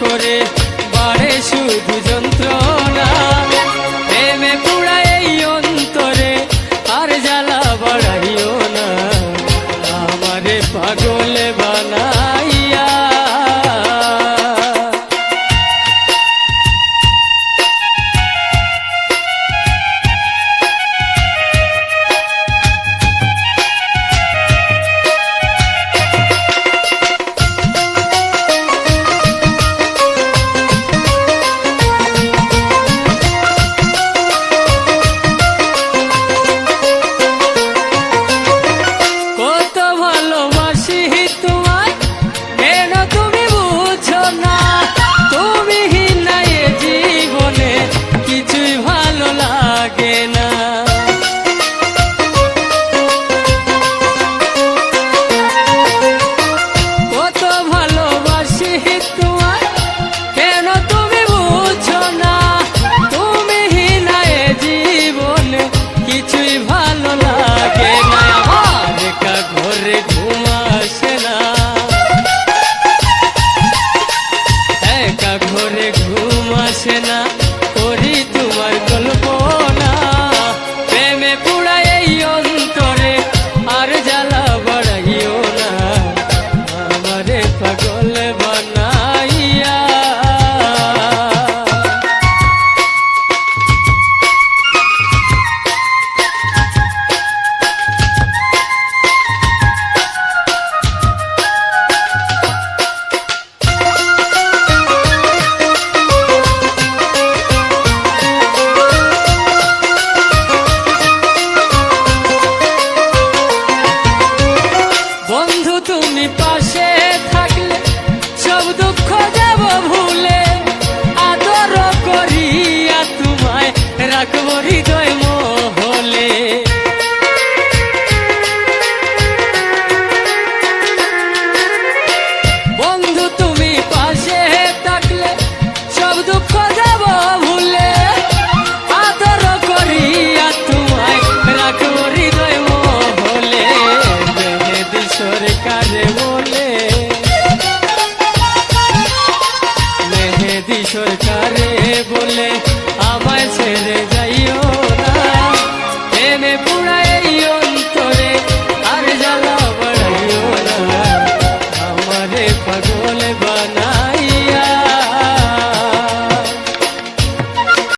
করে বাড়ে শুধু ভালোবাসে না। baile.